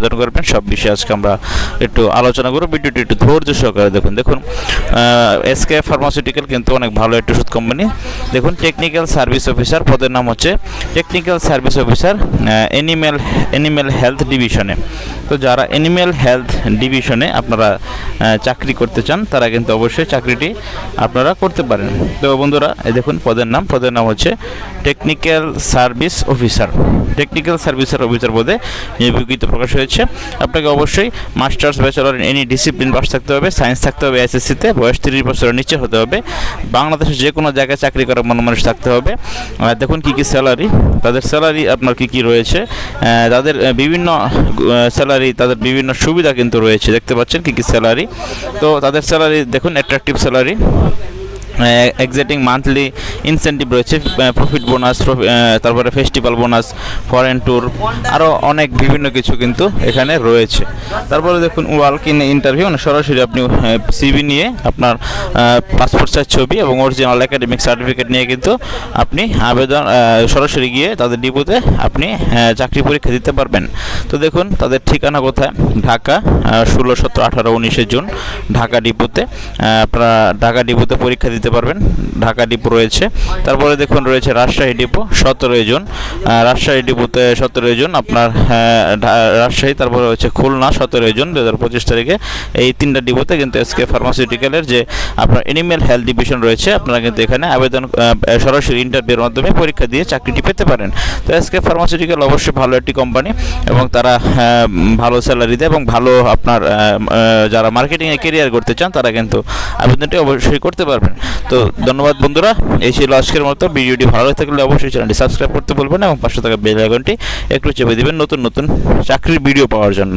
আবেদন করবেন। সব বিষয়ে আজকে আমরা একটু আলোচনা করব। ভিডিওটি একটু ধৈর্য সহকারে দেখুন। দেখুন এসকে ফার্মাসিউটিক্যাল কিন্তু অনেক ভালো একটা ওষুধ কোম্পানি দেখুন টেকনিক্যাল সার্ভিস অফিসার পদের নাম হচ্ছে technical service officer animal animal health ডিভিশনে তো যারা অ্যানিম্যাল হেলথ ডিভিশনে আপনারা চাকরি করতে চান, তারা কিন্তু অবশ্যই চাকরিটি আপনারা করতে পারেন। তো বন্ধুরা, এই দেখুন পদের নাম। পদের নাম হচ্ছে টেকনিক্যাল সার্ভিস অফিসার টেকনিক্যাল সার্ভিসের অফিসার পদে বিজ্ঞপ্তি প্রকাশ হয়েছে। আপনাকে অবশ্যই masters bachelor any discipline pass থাকতে হবে সায়েন্স থাকতে হবে এসএসসিতে বয়স তিরিশ বছরের নিচে হতে হবে। বাংলাদেশের যে কোনো জায়গায় চাকরি করার মন মানুষ থাকতে হবে। দেখুন কী কী স্যালারি তাদের স্যালারি আপনার কি কি রয়েছে? তাদের বিভিন্ন স্যালারি তাদের বিভিন্ন সুবিধা কিন্তু রয়েছে। দেখতে পাচ্ছেন কি কি স্যালারি তো তাদের স্যালারি দেখুন attractive salary exacting monthly incentive রয়েছে প্রফিট বোনাস তারপরে ফেস্টিভ্যাল বোনাস ফরেন ট্যুর আরও অনেক বিভিন্ন কিছু কিন্তু এখানে রয়েছে। তারপরে দেখুন ওয়ার্ক ইন ইন্টারভিউ মানে সরাসরি আপনি সিভি নিয়ে আপনার পাসপোর্ট সাইজ ছবি এবং অরিজিনাল একাডেমিক সার্টিফিকেট নিয়ে কিন্তু আপনি আবেদন সরাসরি গিয়ে তাদের ডিপোতে আপনি চাকরি পরীক্ষা দিতে পারবেন। তো দেখুন, তাদের ঠিকানা কোথায়? ঢাকা ষোলো, সতেরো, আঠারো, উনিশে জুন, ঢাকা ডিপোতে আপনারা ঢাকা ডিপোতে পরীক্ষা দিতে পারবেন। ঢাকা ডিপো রয়েছে। তারপরে দেখুন রয়েছে রাজশাহী ডিপো, সতেরোই জুন। রাজশাহী ডিপোতে সতেরোই জুন আপনার রাজশাহী, তারপরে হচ্ছে খুলনা, সতেরোই জুন দু হাজার পঁচিশ তারিখে। এই তিনটা ডিপোতে কিন্তু এসকে ফার্মাসিউটিক্যালের যে আপনার অ্যানিম্যাল হেলথ ডিভিশন রয়েছে, আপনারা কিন্তু এখানে আবেদন সরাসরি ইন্টারভিউর মাধ্যমে পরীক্ষা দিয়ে চাকরিটি পেতে পারেন। তো এসকে ফার্মাসিউটিক্যাল অবশ্যই ভালো একটি কোম্পানি এবং তারা ভালো স্যালারি দেয় এবং ভালো আপনার যারা মার্কেটিংয়ে কেরিয়ার করতে চান, তারা কিন্তু আবেদনটি অবশ্যই করতে পারবেন। তো ধন্যবাদ বন্ধুরা, এই ছিল আজকের মতো। ভিডিওটি ভালো থাকলে অবশ্যই চ্যানেলটি সাবস্ক্রাইব করতে বলবেন এবং পাঁচশো থাকা বেল আইকনটি একটু চেপে দিবেন নতুন নতুন চাকরির ভিডিও পাওয়ার জন্য।